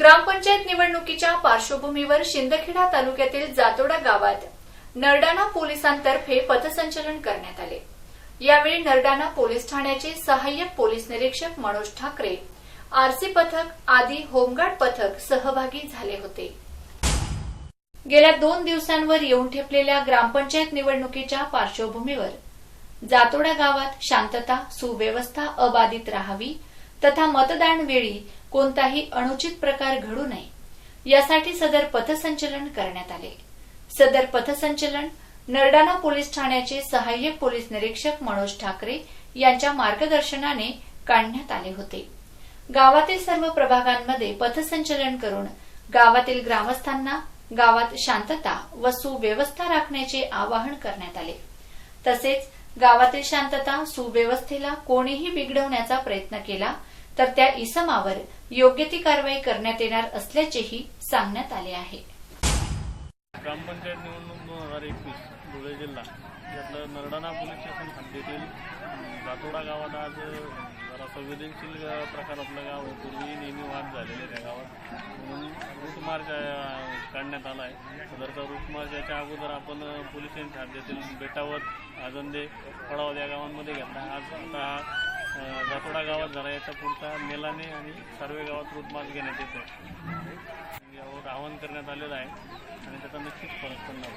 ग्रामपंचायत निवडणुकीच्या पार्श्वभूमीवर शिंदखेडा तालुक्यातील जातोडा गावात नरडाणा पोलिसांतर्फे पथसंचलन करण्यात आले. यावेळी नरडाणा पोलीस ठाण्याचे सहाय्यक पोलीस निरीक्षक मनोज ठाकरे आरसी पथक आदी होमगार्ड पथक सहभागी झाले होते. गेल्या दोन दिवसांवर येऊन ठेपलेल्या ग्रामपंचायत निवडणुकीच्या पार्श्वभूमीवर जातोडा गावात शांतता सुव्यवस्था अबाधित राहावी तथा मतदान वेळी कोणताही अनुचित प्रकार घडू नये. यासाठी सदर पथसंचलन करण्यात आले. सदर पथसंचलन नरडाणा पोलीस ठाण्याचे सहाय्यक पोलीस निरीक्षक मनोज ठाकरे यांच्या मार्गदर्शनाने काढण्यात आले होते. गावातील सर्व प्रभागांमध्ये पथसंचलन करून गावातील ग्रामस्थांना गावात शांतता व सुव्यवस्था राखण्याचे आवाहन करण्यात आले. तसेच गावातील शांतता सुव्यवस्थेला कोणीही बिघडवण्याचा प्रयत्न केला तर त्या इसमावर योग्य ती कारवाई करण्यात येणार असल्याचेही सांगण्यात आले आहे. ग्रामपंचायत निवडणूक दोन हजार एकवीस धुळे जिल्हा. यातलं नरडाणा पोलीस स्टेशन हद्दीतील जातोडा गावात आज जरा संवेदनशील प्रकार आपलं गाव पूर्वी नेहमी वाद झालेले त्या गावात. म्हणून रूट मार्च काढण्यात आला आहे. सदरचा रूट मार्च याच्या अगोदर आपण अं, पोलीस स्टेशन हद्दीतील बेटावत आजंदे फळावद या गावांमध्ये घेतला. आज आता हा जातोडा गावात झाला. याचा पुढचा मेलाने आणि सर्वे गावात रूट घेण्यात येतो यावर आवाहन करण्यात आलेलं आहे. आणि त्याचा नक्कीच फरक पडणार